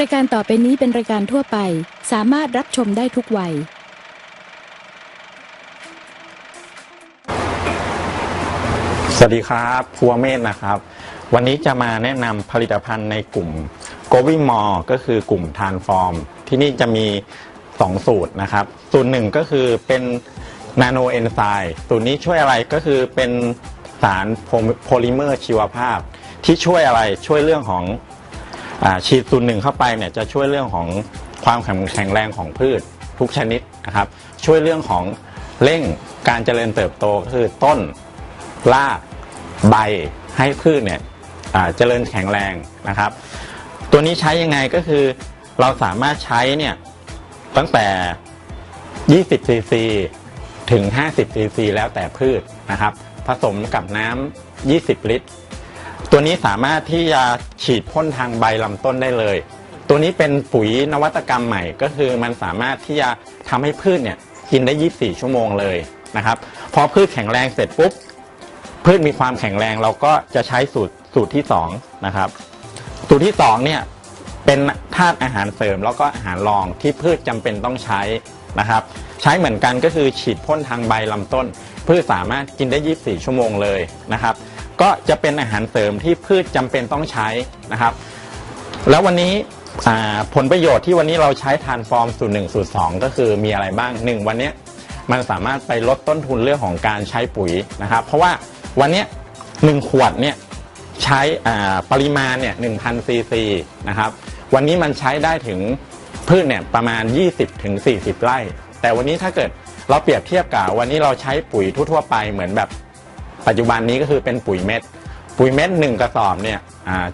รายการต่อไปนี้เป็นรายการทั่วไป สามารถรับชมได้ทุกวัย สวัสดีครับพัวเมธนะครับ วันนี้จะมาแนะนำผลิตภัณฑ์ในกลุ่ม g o v i m o r ก็คือกลุ่มทานฟอร์มที่นี่จะมี 2 สูตรนะครับ สูตรหนึ่งก็คือเป็นนาโนเอนไซม์สูตรนี้ช่วยอะไรก็คือเป็นสารโพลิเมอร์ชีวภาพ ที่ช่วยอะไรช่วยเรื่องของ ฉีดสูตรหนึ่งเข้าไปเนี่ยจะช่วยเรื่องของความแข็งแรงของพืชทุกชนิดนะครับ ช่วยเรื่องของเร่งการเจริญเติบโตก็คือต้นรากใบให้พืชเนี่ยเจริญแข็งแรงนะครับ ตัวนี้ใช้ยังไงก็คือเราสามารถใช้เนี่ยตั้งแต่ 20ซีซีถึง 50ซีซีแล้วแต่พืชนะครับ ผสมกับน้ำ 20 ลิตร ตัวนี้สามารถที่จะฉีดพ่นทางใบลำต้นได้เลย ตัวนี้เป็นปุ๋ยนวัตกรรมใหม่ก็คือมันสามารถที่จะทำให้พืชเนี่ยกินได้ 24 ชั่วโมงเลยนะครับ พอพืชแข็งแรงเสร็จปุ๊บพืชมีความแข็งแรงเราก็จะใช้สูตรสูตรที่2นะครับ สูตรที่2เนี่ยเป็นธาตุอาหารเสริมแล้วก็อาหารรองที่พืชจำเป็นต้องใช้นะครับ ใช้เหมือนกันก็คือฉีดพ่นทางใบลำต้น พืชสามารถกินได้ 24 ชั่วโมงเลยนะครับ ก็จะเป็นอาหารเสริมที่พืชจำเป็นต้องใช้นะครับ แล้ววันนี้อ่าผลประโยชน์ที่วันนี้เราใช้ทานฟอร์มสูตรหนึ่งสูตรสองก็คือมีอะไรบ้างหนึ่งวันเนี้ยมันสามารถไปลดต้นทุนเรื่องของการใช้ปุ๋ยนะครับ เพราะว่าวันเนี้ยหนึ่งขวดเนี่ยใช้อ่าปริมาณเนี่ยหนึ่งพันซีซีนะครับ วันนี้มันใช้ได้ถึงพืชเนี่ยประมาณ 20ถึง40 ไร่ แต่วันนี้ถ้าเกิดเราเปรียบเทียบกับวันนี้เราใช้ปุ๋ยทั่วๆไปเหมือนแบบ ปัจจุบันนี้ก็คือเป็นปุ๋ยเม็ด ปุ๋ยเม็ดหนึ่งกระสอบเนี่ย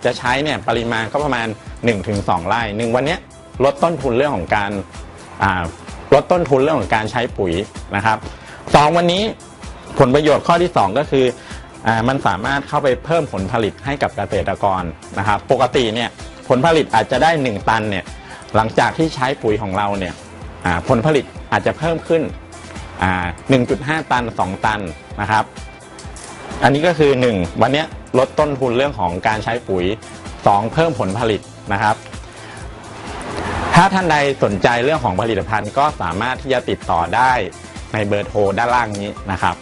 จะใช้เนี่ยปริมาณก็ประมาณ 1-2 ไร่หนึ่งวันเนี้ยลดต้นทุนเรื่องของการลดต้นทุนเรื่องของการใช้ปุ๋ยนะครับสองวันนี้ผลประโยชน์ข้อที่ 2 ก็คืออมันสามารถเข้าไปเพิ่มผลผลิตให้กับเกษตรกรนะครับ ปกติเนี่ยผลผลิตอาจจะได้ 1 ตันเนี่ยหลังจากที่ใช้ปุ๋ยของเราเนี่ยผลผลิตอาจจะเพิ่มขึ้นอ่า1.5 ตัน 2 ตันนะครับ อันนี้ก็คือ 1 วันนี้ลดต้นทุนเรื่องของการใช้ปุ๋ย 2 เพิ่มผลผลิตนะครับ ถ้าท่านใดสนใจเรื่องของผลิตภัณฑ์ก็สามารถที่จะติดต่อได้ในเบอร์โทรด้านล่างนี้นะครับ